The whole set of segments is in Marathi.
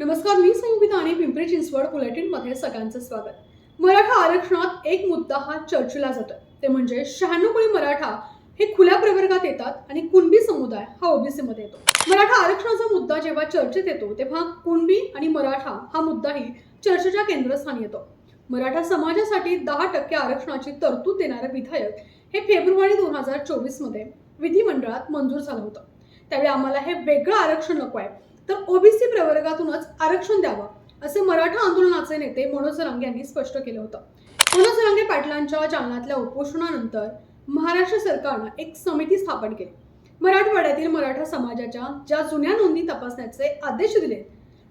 नमस्कार मी संयुक्ता आणि पिंपरी चिंचवड बुलेटिनमध्ये सगळ्यांचं स्वागत. मराठा आरक्षणात एक मुद्दा हा चर्चेला जातो. ते म्हणजे शहाण्णव कोळी मराठा हे खुल्या प्रवर्गात येतात आणि कुणबी समुदाय हा ओबीसी मध्ये येतो. मराठा आरक्षणाचा मुद्दा जेव्हा चर्चेत येतो तेव्हा कुणबी आणि मराठा हा मुद्दाही चर्चेच्या केंद्रस्थानी येतो. मराठा समाजासाठी दहा टक्के आरक्षणाची तरतूद देणारं विधेयक हे फेब्रुवारी दोन हजार चोवीसमध्ये विधिमंडळात मंजूर झालं होतं. त्यावेळी आम्हाला हे वेगळं आरक्षण नको आहे तर ओबीसी प्रवर्गातूनच आरक्षण द्यावं असे मराठा आंदोलनाचे नेते मनोज रंग यांनी स्पष्ट केलं होतं. मनोज रांगे पाटलांच्या जालनातल्या उपोषणानंतर महाराष्ट्र सरकारनं एक समिती स्थापन केली. मराठवाड्यातील मराठा समाजाच्या ज्या जुन्या नोंदी तपासण्याचे आदेश दिले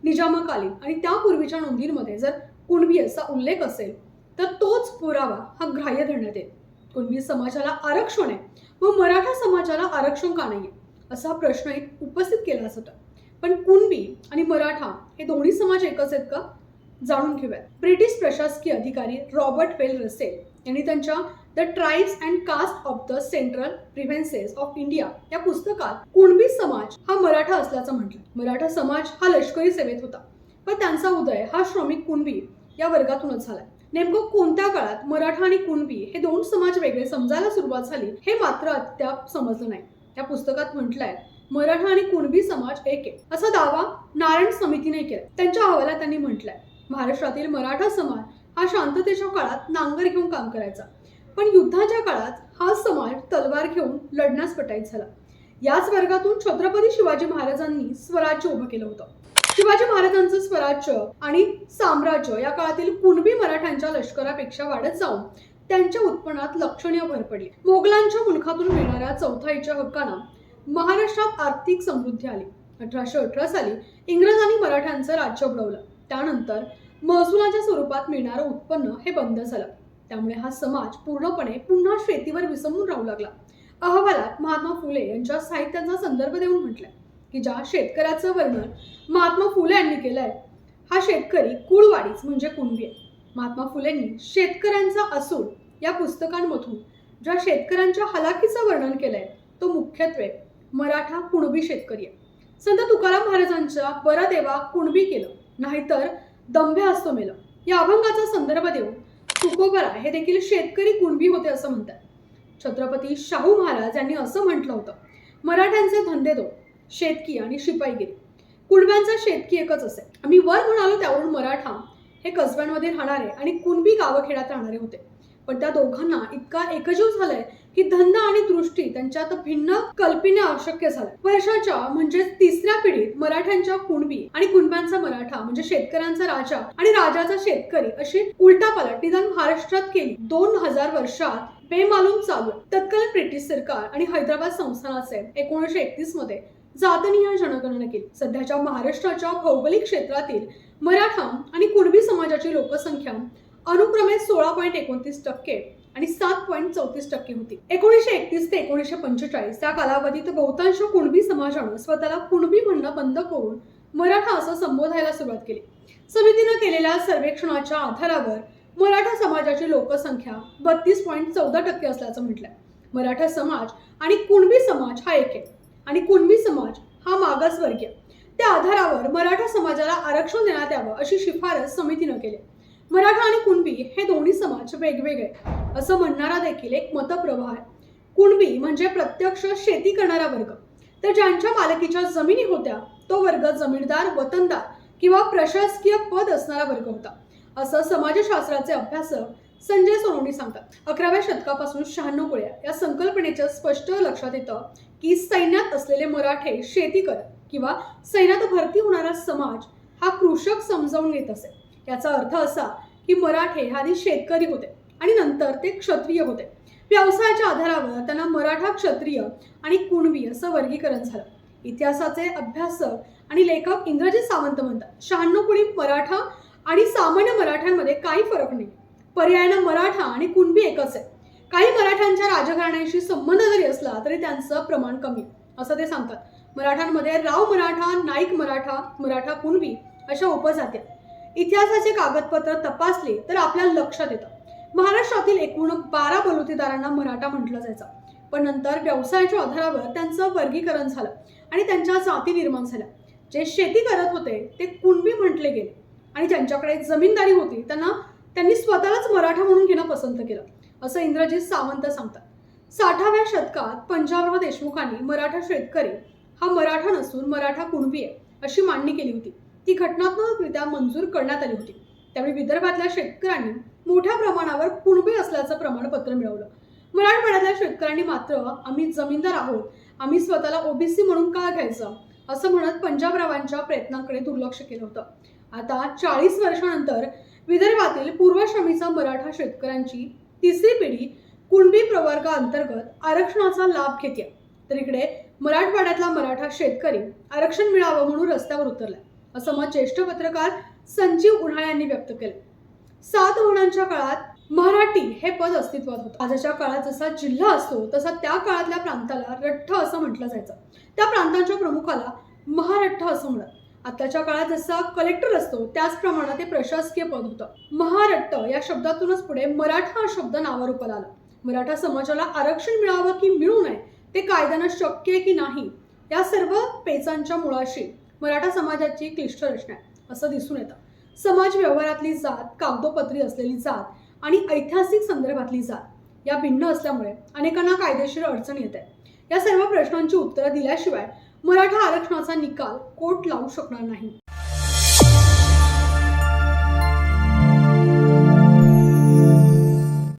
निजामाकालीन आणि त्यापूर्वीच्या नोंदींमध्ये जर कुणबी असा उल्लेख असेल तर तोच पुरावा हा ग्राह्य धरण्यात येईल. कुणबी समाजाला आरक्षण आहे व मराठा समाजाला आरक्षण का नाहीये असा प्रश्न एक उपस्थित केला होता पण कुणबी आणि मराठा हे दोन्ही समाज एकच आहेत का? जाणून घेऊयात. ब्रिटिश प्रशासकीय अधिकारी रॉबर्ट वेल रसेल यांनी त्यांच्या the tribes and caste of the central provinces of India या पुस्तकात कुणबी समाज हा मराठा असल्याचं म्हटलं. मराठा समाज हा लष्करी सेवेत होता. पण त्यांचा उदय हा श्रमिक कुणबी या वर्गातूनच झालाय. नेमकं कोणत्या काळात मराठा आणि कुणबी हे दोन समाज वेगळे समजायला सुरुवात झाली हे मात्र अद्याप समजलं नाही. या पुस्तकात म्हटलंय मराठा आणि कुणबी समाज एक आहे. असा दावा नारायण समितीने केला. त्यांच्या अहवालात त्यांनी म्हटलंय महाराष्ट्रातील मराठा समाज हा शांततेच्या काळात नांगर घेऊन काम करायचा. पण युद्धाच्या काळात हा समाज तलवार घेऊन लढण्यास पटाईत झाला. याच वर्गातून छत्रपती शिवाजी महाराजांनी स्वराज्य उभं केलं होतं. शिवाजी महाराजांचं स्वराज्य आणि साम्राज्य या काळातील कुणबी मराठ्यांच्या लष्करापेक्षा वाढत जाऊन त्यांच्या उत्पन्नात लक्षणीय भर पडली. मोगलांच्या मुलखातून मिळणाऱ्या चौथाईच्या हक्कांना महाराष्ट्रात आर्थिक समृद्धी आली. अठराशे अठरा साली इंग्रजांनी मराठ्यांचं राज्य उडवलं. त्यानंतर महसुलाच्या स्वरूपात मिळणारं उत्पन्न हे बंद झालं. त्यामुळे हा समाज पूर्णपणे पुन्हा शेतीवर विसंबून राहू लागला. अहवालात महात्मा फुले यांच्या साहित्याचा संदर्भ देऊन म्हटलंय की ज्या शेतकऱ्याचं वर्णन महात्मा फुले यांनी केलंय हा शेतकरी कुळवाडीच म्हणजे कुणबी आहे. महात्मा फुलेंनी शेतकऱ्यांचा असूल या पुस्तकांमधून ज्या शेतकऱ्यांच्या हलाखीचं वर्णन केलंय तो मुख्यत्वे मराठा कुणबी शेतकरी आहे. संत तुकाराम महाराजांच्या परदेवा देवा कुणबी केलं नाहीतर दंभे असतो मेलं. या अभंगाचा संदर्भ देऊन तुकोबरा हे देखील शेतकरी कुणबी होते असं म्हणतात. छत्रपती शाहू महाराज यांनी असं म्हटलं होतं मराठ्यांचे धंदे दो शेतकी आणि शिपाईगिरी. कुणब्यांचा शेतकी एकच असे. आम्ही वर म्हणालो त्यावरून मराठा हे कसब्यांमध्ये राहणारे आणि कुणबी गावखेड्यात राहणारे होते. पण त्या दोघांना इतका एकजीव झालाय की धन आणि दृष्टी त्यांच्यात भिन्न कल्पिने अशक्य झालं वर्षाच्या म्हणजे तिसऱ्या पिढीत मराठ्यांच्या कुणबी आणि कुणब्यांचा मराठा म्हणजे शेतकऱ्यांचा राजा आणि राजाचा शेतकरी अशी उलटापालट निदान महाराष्ट्रात केली. दोन हजार वर्षात बेमालूम चालू. तत्कालीन ब्रिटिश सरकार आणि हैदराबाद संस्थानाचे एकोणीसशे एकतीसमध्ये जातनीय जनगणना केली. सध्याच्या महाराष्ट्राच्या भौगोलिक क्षेत्रातील मराठा आणि कुणबी समाजाची लोकसंख्या अनुक्रमे सोळा पॉईंट एकोणतीस टक्के आणि सात पॉईंट चौतीस टक्के होती. एकोणीसशे एकतीस ते एकोणीसशे पंचेचाळीस त्या कालावधीत बहुतांश कुणबी समाजानं स्वतःला कुणबी म्हणणं बंद करून मराठा असं संबोधायला सुरुवात केली. समितीनं केलेल्या सर्वेक्षणाच्या आधारावर मराठा समाजाची लोकसंख्या बत्तीस पॉईंट चौदा टक्के असल्याचं म्हटलंय. मराठा समाज आणि कुणबी समाज हा एक आहे. आणि कुणबी समाज हा मागासवर्गीय. त्या आधारावर मराठा समाजाला आरक्षण देण्यात यावं अशी शिफारस समितीनं केली. मराठा आणि कुणबी हे दोन्ही समाज वेगवेगळे. असं म्हणणारा देखील एक मतप्रवाह आहे. कुणबी म्हणजे प्रत्यक्ष शेती करणारा वर्ग. तर ज्यांच्या मालकीच्या जमिनी होत्या तो वर्ग जमीनदार वतनदार किंवा प्रशासकीय पद असणारा वर्ग होता. असं समाजशास्त्राचे अभ्यासक संजय सोनवणी सांगतात. अकराव्या शतकापासून शहाण्णव कोळ्या या संकल्पनेच्या स्पष्ट लक्षात येतं की सैन्यात असलेले मराठे शेती करत किंवा सैन्यात भरती होणारा समाज हा कृषक समजावून घेत असे. याचा अर्थ असा की मराठे हे आधी शेतकरी होते. आणि नंतर ते क्षत्रिय होते. व्यवसायाच्या आधारावर त्यांना मराठा क्षत्रिय आणि कुणवी असं वर्गीकरण झालं. इतिहासाचे अभ्यासक आणि लेखक इंद्रजित सावंत म्हणतात. शहाण्णव कुणी मराठा आणि सामान्य मराठ्यांमध्ये काही फरक नाही. पर्यायानं मराठा आणि कुणबी एकच आहे. काही मराठ्यांच्या राजघराण्याशी संबंध जरी असला तरी त्यांचं प्रमाण कमी असं ते सांगतात. मराठ्यांमध्ये राव मराठा नाईक मराठा मराठा कुणबी अशा उपजात्या इतिहासाचे कागदपत्र तपासले तर आपल्याला लक्षात येतं. महाराष्ट्रातील एकूण बारा बलुतेदारांना मराठा म्हटलं जायचं. पण नंतर व्यवसायाच्या आधारावर त्यांचं वर्गीकरण झालं आणि त्यांच्या जाती निर्माण झाल्या. जे शेती करत होते ते कुणबी म्हटले गेले. आणि ज्यांच्याकडे जमीनदारी होती त्यांना त्यांनी स्वतःलाच मराठा म्हणून घेणं पसंत केलं असं इंद्रजित सावंत सांगतात. साठाव्या शतकात पंजाबराव देशमुखांनी मराठा शेतकरी हा मराठा नसून मराठा कुणबी आहे अशी मांडणी केली होती. ती घटनात्मकरित्या मंजूर करण्यात आली होती. त्यावेळी विदर्भातल्या शेतकऱ्यांनी मोठ्या प्रमाणावर कुणबी असल्याचं प्रमाणपत्र मिळवलं. मराठवाड्यातल्या शेतकऱ्यांनी मात्र आम्ही जमीनदार आहोत आम्ही स्वतःला ओबीसी म्हणून का घ्यायचं? असं म्हणत पंजाबरावांच्या प्रयत्नांकडे दुर्लक्ष केलं होतं. आता चाळीस वर्षानंतर विदर्भातील पूर्वश्रमीचा मराठा शेतकऱ्यांची तिसरी पिढी कुणबी प्रवर्गाअंतर्गत आरक्षणाचा लाभ घेते. तर इकडे मराठवाड्यातला मराठा शेतकरी आरक्षण मिळावं म्हणून रस्त्यावर उतरलाय असं मत ज्येष्ठ पत्रकार संजीव उन्हाळे यांनी व्यक्त केलं. सात वर्णांच्या काळात मराठी हे पद अस्तित्वात होतं. आजच्या काळात जसा जिल्हा असतो तसा त्या काळातल्या प्रांताला रठ्ठ असं म्हटलं जायचं. त्या प्रांतांच्या प्रमुखाला महारठ्ठ असं म्हणत आताच्या काळात जसा कलेक्टर असतो त्याचप्रमाणे ते प्रशासकीय पद होतं. महारट्ट या शब्दातूनच पुढे मराठा हा शब्द नावारूपाला आला. मराठा समाजाला आरक्षण मिळावं की मिळू नये ते कायद्यानं शक्य आहे की नाही या सर्व पेचांच्या मुळाशी मराठा समाजाची क्लिष्ट रचना आहे. असं दिसून येतं. समाज व्यवहारातली जात कागदोपत्री असलेली जात आणि ऐतिहासिक संदर्भातली जात या भिन्न असल्यामुळे अनेकांना कायदेशीर अडचण येत. आहे या सर्व प्रश्नांची उत्तरं दिल्याशिवाय मराठा आरक्षणाचा निकाल कोर्ट लावू शकणार नाही.